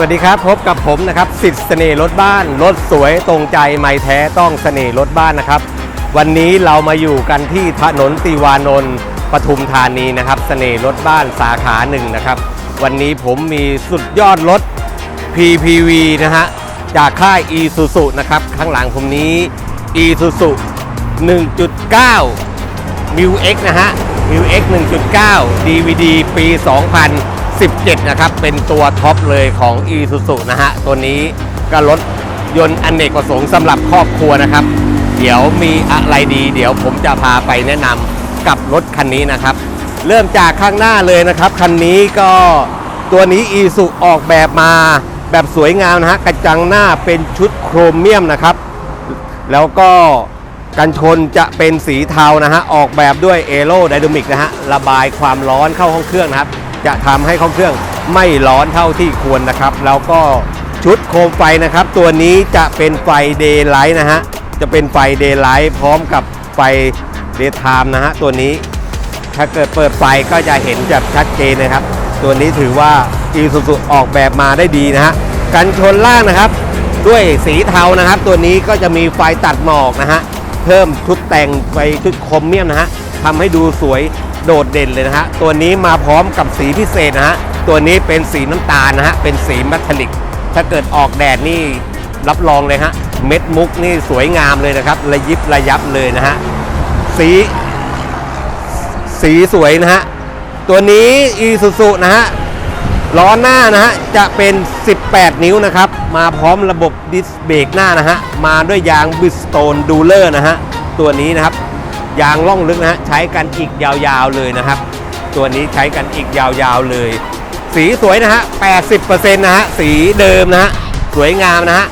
วัสดีครับ พบกับผมนะครับสิทธิ์เสน่ห์รถบ้านรถสวยตรงใจไม่แท้ต้องเสน่ห์รถบ้านนะครับ วันนี้เรามาอยู่กันที่ถนนติวานนท์ปทุมธานีนะครับเสน่ห์รถบ้านสาขาหนึ่งนะครับ วันนี้ผมมีสุดยอดรถ PPV นะฮะจากค่าย Isuzu นะครับ ข้างหลังผมนี้ Isuzu 1.9 m u X นะฮะ m u X 1.9 DVD ปี 2000 17 นะครับ เป็นตัวท็อปเลยของ Isuzu นะฮะ ตัวนี้ก็รถยนต์อนเนกประสงค์สำหรับครอบครัวนะครับ เดี๋ยวมีอะไรดี เดี๋ยวผมจะพาไปแนะนำกับรถคันนี้นะครับ เริ่มจากข้างหน้าเลยนะครับ คันนี้ก็ตัวนี้ Isuzu ออกแบบมาแบบสวยงามนะฮะ กระจังหน้าเป็นชุดโครเมียมนะครับ แล้วก็กันชนจะเป็นสีเทานะฮะ ออกแบบด้วยเอโรไดนามิกนะฮะ ระบายความร้อนเข้าห้องเครื่องนะครับ จะทำให้ห้องเครื่องไม่ร้อนเท่าที่ควรนะครับ แล้วก็ชุดโคมไฟนะครับ ตัวนี้จะเป็นไฟเดย์ไลท์นะฮะจะเป็นไฟเดย์ไลท์พร้อมกับไฟเดย์ไทม์นะฮะตัวนี้ถ้าเกิดเปิดไฟก็จะเห็นแบบชัดเจนนะครับ ตัวนี้ถือว่า i s u z u ออกแบบมาได้ดีนะฮะกันชนล่างนะครับ ด้วยสีเทานะครับ ตัวนี้ก็จะมีไฟตัดหมอกนะฮะเพิ่มชุดแต่งไฟชุดคมเมียมนะฮะทำให้ดูสวย โดดเด่นเลยนะฮะ ตัวนี้มาพร้อมกับสีพิเศษนะฮะ ตัวนี้เป็นสีน้ำตาลนะฮะ เป็นสีเมทัลลิก ถ้าเกิดออกแดดนี่รับรองเลยฮะ เม็ดมุกนี่สวยงามเลยนะครับ ระยิบระยับเลยนะฮะ สี สีสวยนะฮะ ตัวนี้ Isuzu นะฮะล้อหน้านะฮะจะเป็น 18 นิ้วนะครับ มาพร้อมระบบดิสเบรกหน้านะฮะ มาด้วยยางบิสโตนดูเลอร์นะฮะ ตัวนี้นะครับ ยางล่องลึกนะฮะใช้กันอีกยาวๆเลยนะครับ ตัวนี้ใช้กันอีกยาวๆเลย สีสวยนะฮะ 80%นะฮะ สีเดิมนะฮะ สวยงามนะฮะ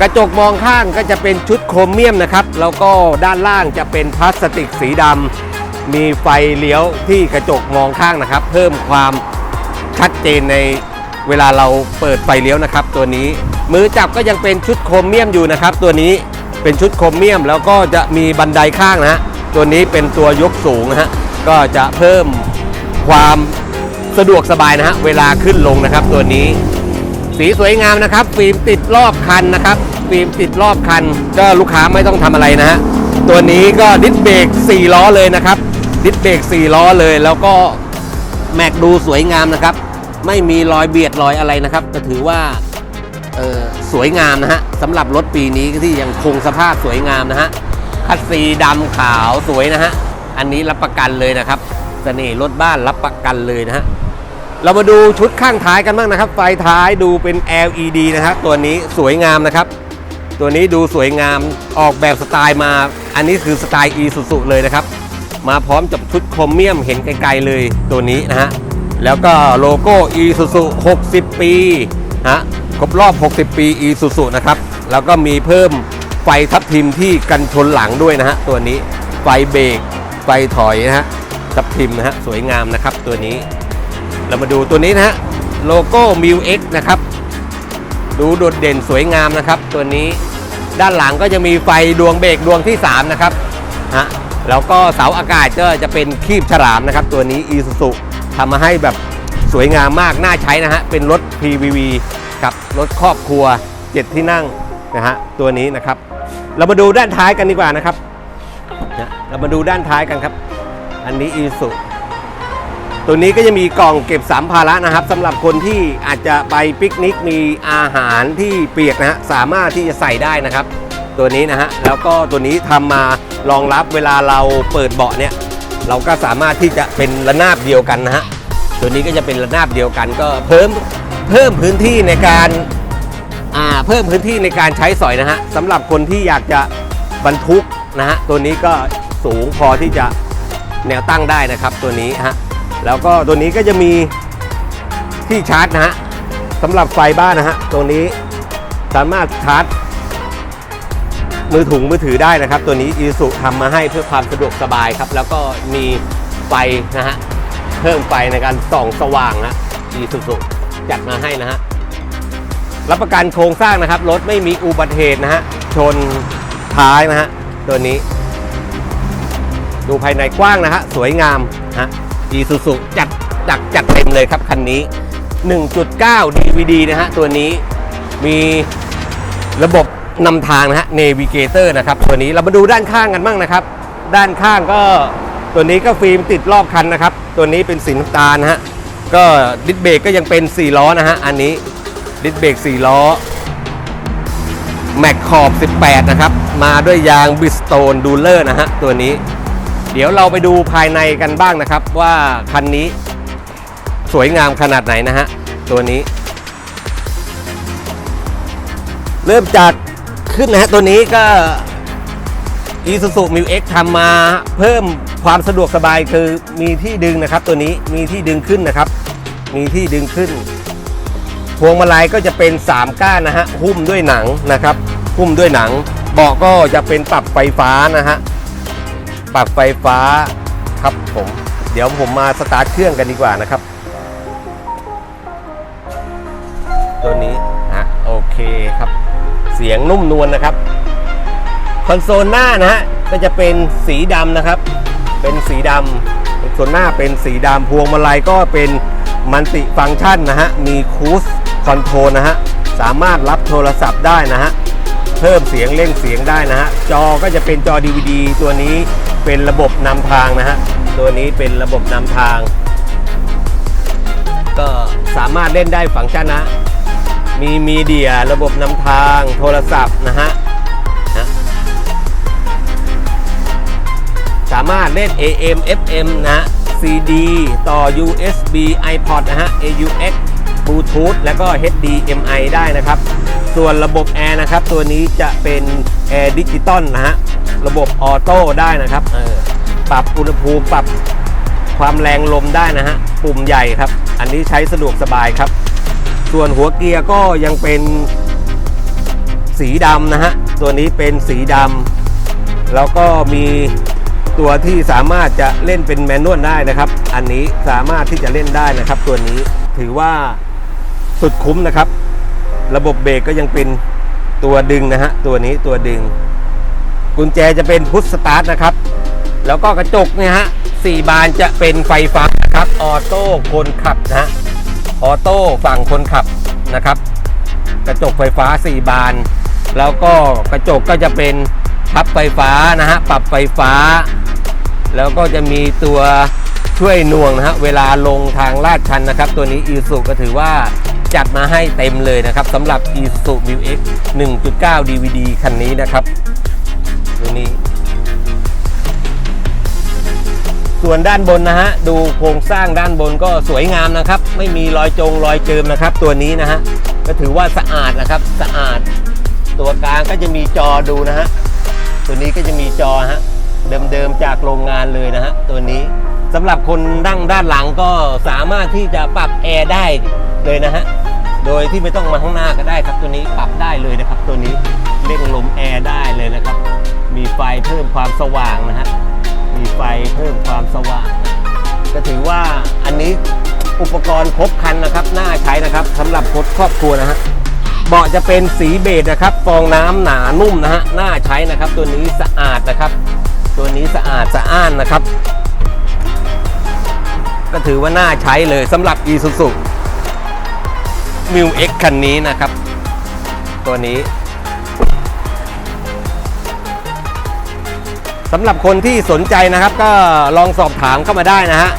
กระจกมองข้างก็จะเป็นชุดโครเมียมนะครับ แล้วก็ด้านล่างจะเป็นพลาสติกสีดำ มีไฟเลี้ยวที่กระจกมองข้างนะครับ เพิ่มความชัดเจนในเวลาเราเปิดไฟเลี้ยวนะครับ ตัวนี้ มือจับก็ยังเป็นชุดโครเมียมอยู่นะครับ ตัวนี้เป็นชุดโครเมียมแล้วก็จะมีบันไดข้างนะฮะ ตัวนี้เป็นตัวยกสูงนะฮะก็จะเพิ่มความสะดวกสบายนะฮะเวลาขึ้นลงนะครับ ตัวนี้ สีสวยงามนะครับ ฟิล์มติดรอบคันนะครับ ฟิล์มติดรอบคัน ก็ลูกค้าไม่ต้องทำอะไรนะฮะตัวนี้ก็ดิสเบรก4ล้อเลยนะครับ ดิสเบรก4ล้อเลย แล้วก็แม็กดูสวยงามนะครับ ไม่มีรอยเบียดรอยอะไรนะครับก็ถือว่าเออสวยงามนะฮะสำหรับรถปีนี้ที่ยังคงสภาพสวยงามนะฮะ คัดซีดำขาวสวยนะฮะ อันนี้รับประกันเลยนะครับเสน่ห์รถบ้านรับประกันเลยนะฮะ เรามาดูชุดข้างท้ายกันบ้างนะครับ ไฟท้ายดูเป็น LED นะครับตัวนี้สวยงามนะครับ ตัวนี้ดูสวยงามออกแบบสไตล์มา อันนี้คือสไตล์ Isuzu เลยนะครับ มาพร้อมกับชุดโครเมียมเห็นไกลๆเลยตัวนี้นะฮะ แล้วก็โลโก้ Isuzu 60 ปีฮะครบรอบ 60 ปี Isuzu นะครับ แล้วก็มีเพิ่ม ฟทับทิมที่กันชนหลังด้วยนะฮะตัวนี้ไฟเบรกไฟถอยนะฮะทับทิมนะฮะสวยงามนะครับตัวนี้ เรามาดูตัวนี้นะฮะโลโก้ m ิ X นะครับ ดูโดดเด่นสวยงามนะครับ ตัวนี้ด้านหลังก็จะมีไฟดวงเบรกดวงที่ 3 นะครับฮะแล้วก็เสาอากาศก็จะเป็นคีบฉลามนะครับ ตัวนี้ Isuzu ทำมาให้แบบสวยงามมาก น่าใช้นะฮะ เป็นรถ PVV กับรถครอบครัว 7 ที่นั่งนะฮะ ตัวนี้นะครับ เรามาดูด้านท้ายกันดีกว่านะครับนะเรามาดูด้านท้ายกันครับ อันนี้ Isuzu ตัวนี้ก็จะมีกล่องเก็บสัมภาระนะครับสำหรับคนที่อาจจะไปปิกนิกมีอาหารที่เปียกนะฮะสามารถที่จะใส่ได้นะครับ ตัวนี้นะฮะแล้วก็ตัวนี้ทำมารองรับเวลาเราเปิดเบาะเนี่ยเราก็สามารถที่จะเป็นระนาบเดียวกันนะฮะตัวนี้ก็จะเป็นระนาบเดียวกันก็เพิ่มเพิ่มพื้นที่ในการ อ่าเพิ่มพื้นที่ในการใช้สอยนะฮะสำหรับคนที่อยากจะบรรทุกนะฮะตัวนี้ก็สูงพอที่จะแนวตั้งได้นะครับตัวนี้ฮะแล้วก็ตัวนี้ก็จะมีที่ชาร์จนะฮะสำหรับไฟบ้านนะฮะตัวนี้สามารถชาร์จมือถุงมือถือได้นะครับ ตัวนี้อีสุทำมาให้เพื่อความสะดวกสบายครับ แล้วก็มีไฟนะฮะเพิ่มไฟในการส่องสว่างนะอีสุสุจัดมาให้นะฮะ รับประกันโครงสร้างนะครับ รถไม่มีอุบัติเหตุนะฮะ ชนท้ายนะฮะ ตัวนี้ ดูภายในกว้างนะฮะ สวยงามฮะอีซูซุจัดจัดจัดเต็มเลยครับคันนี้ 1.9 DVD นะฮะ ตัวนี้มีระบบนำทางนะฮะ Navigator นะครับ ตัวนี้เรามาดูด้านข้างกันบ้างนะครับ ด้านข้างก็ตัวนี้ก็ฟิล์มติดรอบคันนะครับ ตัวนี้เป็นสีน้ำตาลนะฮะ ก็ดิสเบรกก็ยังเป็น 4 ล้อนะฮะ อันนี้ ดิสเบรก4ล้อ แม็กขอบ 18 นะครับ มาด้วยยางบิสโตนดูเลอร์นะฮะ ตัวนี้ เดี๋ยวเราไปดูภายในกันบ้างนะครับ ว่าคันนี้สวยงามขนาดไหนนะฮะ ตัวนี้ เริ่มจากขึ้นนะฮะ ตัวนี้ก็ Isuzu m u X ทำมาเพิ่มความสะดวกสบายคือมีที่ดึงนะครับ ตัวนี้มีที่ดึงขึ้นนะครับ มีที่ดึงขึ้น พวงมาลัยก็จะเป็น 3 ก้านนะฮะหุ้มด้วยหนังนะครับ หุ้มด้วยหนัง เบาะก็จะเป็นปรับไฟฟ้านะฮะปรับไฟฟ้าครับผม เดี๋ยวผมมาสตาร์ทเครื่องกันดีกว่านะครับ ตัวนี้นะโอเคครับ เสียงนุ่มนวลนะครับคอนโซลหน้านะฮะก็จะเป็นสีดำนะครับ เป็นสีดำคอนโซลหน้าเป็นสีดำพวงมาลัยก็เป็นมัลติฟังก์ชันนะฮะ มีคูส คอนโทรลนะฮะ สามารถรับโทรศัพท์ได้นะฮะ เพิ่มเสียงเร่งเสียงได้นะฮะ จอก็จะเป็นจอ DVD ตัวนี้เป็นระบบนำทางนะฮะ ตัวนี้เป็นระบบนำทาง ก็สามารถเล่นได้ฟังก์ชันนะ มีมีเดียระบบนำทางโทรศัพท์นะฮะนะสามารถเล่น AM FM นะฮะ CD ต่อ USB iPod นะฮะ AUX Bluetooth แล้วก็ HDMI ได้นะครับ ส่วนระบบแอร์นะครับ ตัวนี้จะเป็นแอร์ดิจิตอลนะฮะ ระบบออโต้ได้นะครับปรับอุณหภูมิปรับความแรงลมได้นะฮะ ปุ่มใหญ่ครับ อันนี้ใช้สะดวกสบายครับ ส่วนหัวเกียร์ก็ยังเป็นสีดำนะฮะ ตัวนี้เป็นสีดำแล้วก็มีตัวที่สามารถจะเล่นเป็นแมนนวลได้นะครับ อันนี้สามารถที่จะเล่นได้นะครับ ตัวนี้ถือว่า สุดคุ้มนะครับ ระบบเบรกก็ยังเป็นตัวดึงนะฮะตัวนี้ตัวดึง กุญแจจะเป็นพุทสตาร์ทนะครับ แล้วก็กระจกเนี่ยฮะสี่บานจะเป็นไฟฟ้านะครับออโต้คนขับนะฮะออโต้ฝั่งคนขับนะครับ กระจกไฟฟ้า 4 บาน แล้วก็กระจกก็จะเป็นพับไฟฟ้านะฮะปรับไฟฟ้า แล้วก็จะมีตัวช่วยน่วงนะฮะเวลาลงทางลาดชันนะครับ ตัวนี้ i s u ก็ถือว่า จัดมาให้เต็มเลยนะครับสำหรับ i s u m u x 1.9 DVD คันนี้นะครับตัวนี้ ส่วนด้านบนนะฮะ ดูโครงสร้างด้านบนก็สวยงามนะครับ ไม่มีรอยจงรอยเจิมนะครับ ตัวนี้นะฮะ ก็ถือว่าสะอาดนะครับ สะอาด ตัวกลางก็จะมีจอดูนะฮะ ตัวนี้ก็จะมีจอฮะ เดิมๆจากโรงงานเลยนะฮะ ตัวนี้สำหรับคนนั่งด้านหลังก็สามารถที่จะปรับแอร์ได้ เลยนะฮะ โดยที่ไม่ต้องมาข้างหน้าก็ได้ครับ ตัวนี้ปรับได้เลยนะครับ ตัวนี้เร่งลมแอร์ได้เลยนะครับ มีไฟเพิ่มความสว่างนะฮะ มีไฟเพิ่มความสว่าง ก็ถือว่าอันนี้อุปกรณ์ครบครันนะครับ น่าใช้นะครับสำหรับคนครอบครัวนะฮะเบาะจะเป็นสีเบจนะครับ ฟองน้ำหนานุ่มนะฮะ น่าใช้นะครับ ตัวนี้สะอาดนะครับ ตัวนี้สะอาดสะอ้านนะครับ ก็ถือว่าน่าใช้เลยสำหรับ Isuzu m u X คันนี้นะครับ ตัวนี้สำหรับคนที่สนใจนะครับ ก็ลองสอบถามเข้ามาได้นะฮะ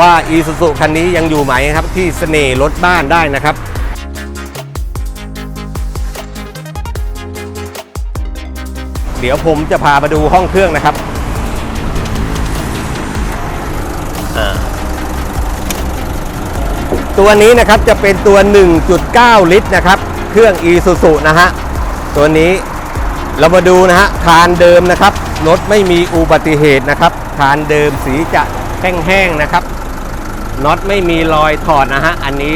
ว่า Isuzu คันนี้ยังอยู่ไหมครับ ที่เสน่ห์รถบ้านได้นะครับเดี๋ยวผมจะพามาดูห้องเครื่องนะครับ ตัวนี้นะครับจะเป็นตัว 1.9 ลิตรนะครับ เครื่อง Isuzu นะฮะ ตัวนี้เรามาดูนะฮะคานเดิมนะครับ รถไม่มีอุบัติเหตุนะครับคานเดิมสีจะแห้งๆนะครับ น็อตไม่มีรอยถอดนะฮะ อันนี้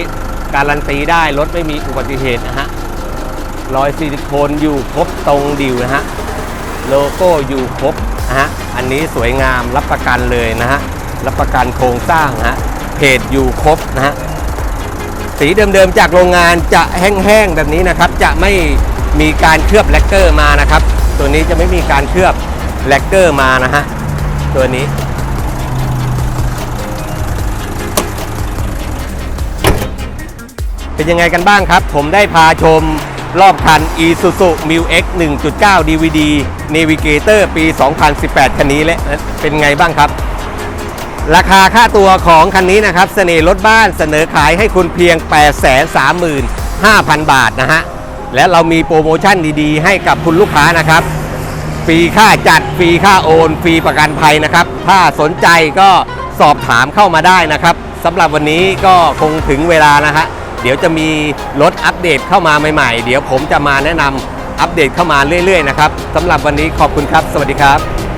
การันตีได้รถไม่มีอุบัติเหตุนะฮะ รอยซิลิโคนอยู่ครบตรงดิวนะฮะ โลโก้อยู่ครบนะฮะ อันนี้สวยงามรับประกันเลยนะฮะ รับประกันโครงสร้างนะฮะ เพจอยู่ครบนะฮะ สีเดิมๆจากโรงงานจะแห้งๆแบบนี้นะครับ จะไม่มีการเคลือบแลกเกอร์มานะครับ ตัวนี้จะไม่มีการเคลือบแลกเกอร์มานะฮะตัวนี้ เป็นยังไงกันบ้างครับ ผมได้พาชมรอบคัน Isuzu m u X 1.9 DVD Navigator ปี 2018 คันนี้และเป็นไงบ้างครับ ราคาค่าตัวของคันนี้นะครับเสน่ห์รถบ้านเสนอขายให้คุณเพียง 835,000 บาทนะฮะ และเรามีโปรโมชั่นดีๆ ให้กับคุณลูกค้านะครับ ฟรีค่าจัด ฟรีค่าโอน ฟรีประกันภัยนะครับ ถ้าสนใจก็สอบถามเข้ามาได้นะครับสำหรับวันนี้ก็คงถึงเวลานะฮะ เดี๋ยวจะมีรถอัปเดตเข้ามาใหม่ๆ เดี๋ยวผมจะมาแนะนำอัปเดตเข้ามาเรื่อยๆนะครับสำหรับวันนี้ขอบคุณครับ สวัสดีครับ